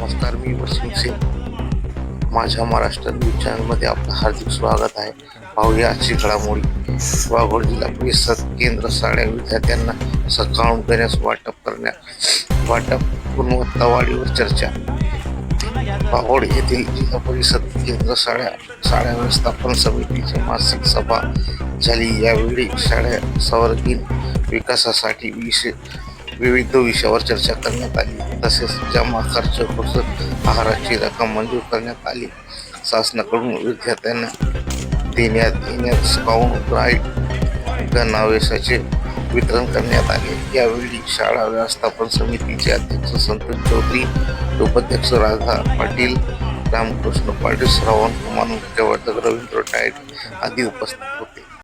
नमस्कार मी बस माझ्या महाराष्ट्र न्यूज चॅनलमध्ये आपलं हार्दिक स्वागत आहे. पाहूया आजची घडामोडी. वाघोड जिल्हा परिषद केंद्र शाळा विद्यार्थ्यांना सकाळून देण्यास वाटप करण्यास वाटप गुणवत्ता वाढीवर चर्चा. पाहोड येथील जिल्हा परिषद केंद्र शाळा शाळा व्यवस्थापन समितीची मासिक सभा झाली. यावेळी शाळा सर्वांगीण विकासासाठी विषय विविध विषयावर चर्चा करण्यात आली. तसेच जमा खर्च पुस्तक आहाराची रक्कम मंजूर करण्यात आली. शासनाकडून विद्यार्थ्यांना देण्यात येण्यात स्काउंट राईट गणावेशाचे वितरण करण्यात आले. यावेळी शाळा व्यवस्थापन समितीचे अध्यक्ष संतोष चौधरी उपाध्यक्ष राधा पाटील रामकृष्ण पाटील श्रावण कुमार मुख्यवर्धक रवींद्र टाईट आदी उपस्थित होते.